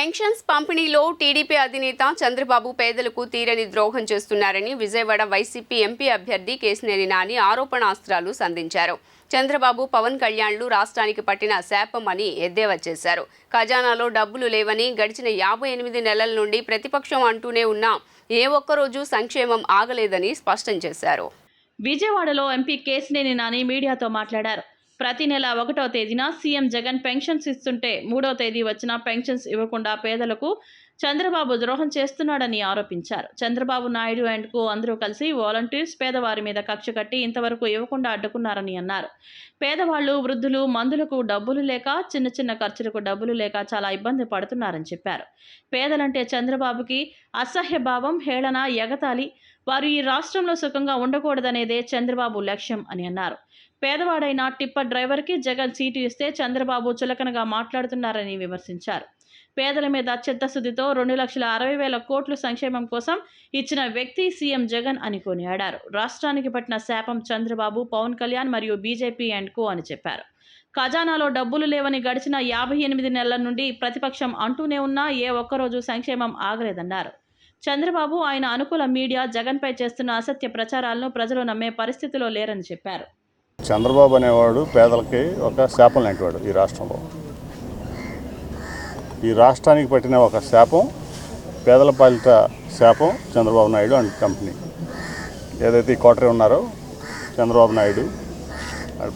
Pensions పంపిణీలో TDP అధినేత చంద్రబాబు పేదలకు తీరని ద్రోహం చేస్తున్నారని విజయవాడ వైసీపీ ఎంపీ అభ్యర్థి కేసినేని నాని ఆరోపణాస్త్రాలు సంధించారు. చంద్రబాబు పవన్ కళ్యాణ్లు రాష్ట్రానికి పట్టిన శాపం అని ఎద్దేవా చేశారు. ఖజానాలో డబ్బులు లేవని గడిచిన యాభై ఎనిమిది నెలల నుండి ప్రతిపక్షం అంటూనే ఉన్నా ఏ ఒక్కరోజు సంక్షేమం ఆగలేదని స్పష్టం చేశారు. విజయవాడలో ఎంపీ కేసినేని నాని మీడియాతో మాట్లాడారు. ప్రతి నెల ఒకటో తేదీన సీఎం జగన్ పెన్షన్స్ ఇస్తుంటే మూడో తేదీ వచ్చిన పెన్షన్స్ ఇవ్వకుండా పేదలకు చంద్రబాబు ద్రోహం చేస్తున్నాడని ఆరోపించారు. చంద్రబాబు నాయుడు అండ్ కో అందరూ కలిసి వాలంటీర్స్ పేదవారి మీద కక్ష కట్టి ఇంతవరకు ఇవ్వకుండా అడ్డుకున్నారని అన్నారు. పేదవాళ్ళు వృద్ధులు మందులకు డబ్బులు లేక చిన్న చిన్న ఖర్చులకు డబ్బులు లేక చాలా ఇబ్బంది పడుతున్నారని చెప్పారు. పేదలంటే చంద్రబాబుకి అసహ్య భావం హేళన ఎగతాళి వారు ఈ రాష్ట్రంలో సుఖంగా ఉండకూడదనేదే చంద్రబాబు లక్ష్యం అని అన్నారు. పేదవాడైన టిప్పర్ డ్రైవర్కి జగన్ సీటు ఇస్తే చంద్రబాబు చులకనగా మాట్లాడుతున్నారని విమర్శించారు. పేదల మీద చిత్తశుద్ధితో రెండు లక్షల అరవై వేల కోట్లు సంక్షేమం కోసం ఇచ్చిన వ్యక్తి సీఎం జగన్ అని కొనియాడారు. రాష్ట్రానికి పట్టిన శాపం చంద్రబాబు పవన్ కళ్యాణ్ మరియు బీజేపీ అండ్ కో అని చెప్పారు. ఖజానాలో డబ్బులు లేవని గడిచిన యాభై ఎనిమిది నెలల నుండి ప్రతిపక్షం అంటూనే ఉన్నా ఏ ఒక్కరోజు సంక్షేమం ఆగలేదన్నారు. చంద్రబాబు ఆయన అనుకూల మీడియా జగన్పై చేస్తున్న అసత్య ప్రచారాలను ప్రజలు నమ్మే పరిస్థితిలో లేరని చెప్పారు. చంద్రబాబు అనేవాడు పేదలకి ఒక శాపం లాంటివాడు ఈ రాష్ట్రంలో. ఈ రాష్ట్రానికి పట్టిన ఒక శాపం పేదల పాలిత శాపం చంద్రబాబు నాయుడు అండ్ కంపెనీ. ఏదైతే ఈ కోటరీ ఉన్నారో చంద్రబాబు నాయుడు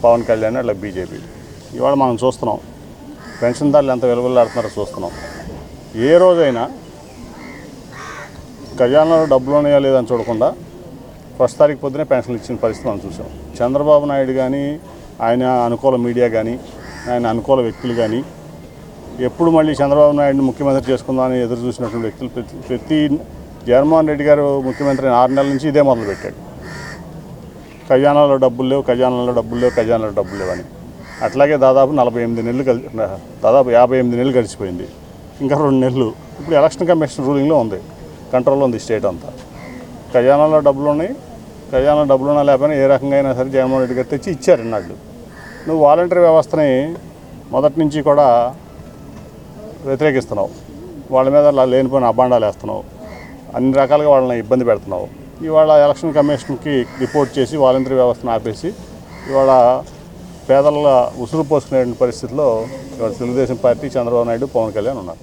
పవన్ కళ్యాణ్ అట్లా బీజేపీ. ఇవాళ మనం చూస్తున్నాం పెన్షన్దారులు ఎంత వెలువలాడుతున్నారో చూస్తున్నాం. ఏ రోజైనా ఖజానాలో డబ్బులు ఉన్నాయా లేదని చూడకుండా ఫస్ట్ తారీఖు పొద్దునే పెన్షన్లు ఇచ్చిన పరిస్థితి మనం చూసాం చంద్రబాబు నాయుడు కానీ ఆయన అనుకూల మీడియా కానీ ఆయన అనుకూల వ్యక్తులు కానీ ఎప్పుడు మళ్ళీ చంద్రబాబు నాయుడిని ముఖ్యమంత్రి చేసుకుందామని ఎదురు చూసినటువంటి వ్యక్తులు ప్రతి ప్రతి జగన్మోహన్ రెడ్డి గారు ముఖ్యమంత్రి ఆరు నెలల నుంచి ఇదే మొదలుపెట్టాడు ఖజానాలో డబ్బులు లేవు ఖజానాలో డబ్బులు లేవు ఖజానాలో డబ్బులు లేవని అట్లాగే దాదాపు నలభై ఎనిమిది నెలలు దాదాపు యాభై ఎనిమిది నెలలు గడిచిపోయింది. ఇంకా రెండు నెలలు. ఇప్పుడు ఎలక్షన్ కమిషన్ రూలింగ్లో ఉంది. కంట్రోల్లో ఉంది స్టేట్ అంతా. ఖజానాలో డబ్బులు ఉన్నాయి ఖజానా డబ్బులు ఉన్నా లేకపోయినా ఏ రకంగా అయినా సరే జగన్మోహన్ రెడ్డి గారు తెచ్చి ఇచ్చారు ఇన్నాళ్ళు. నువ్వు వాలంటరీ వ్యవస్థని మొదటి నుంచి కూడా వ్యతిరేకిస్తున్నావు. వాళ్ళ మీద లేనిపోయిన అబాండాలు వేస్తున్నావు. అన్ని రకాలుగా వాళ్ళని ఇబ్బంది పెడుతున్నావు. ఇవాళ ఎలక్షన్ కమిషన్కి రిపోర్ట్ చేసి వాలంటరీ వ్యవస్థను ఆపేసి ఇవాళ పేదల ఉసురు పోసుకునే పరిస్థితిలో ఇవాళ తెలుగుదేశం పార్టీ చంద్రబాబు నాయుడు పవన్ కళ్యాణ్ ఉన్నారు.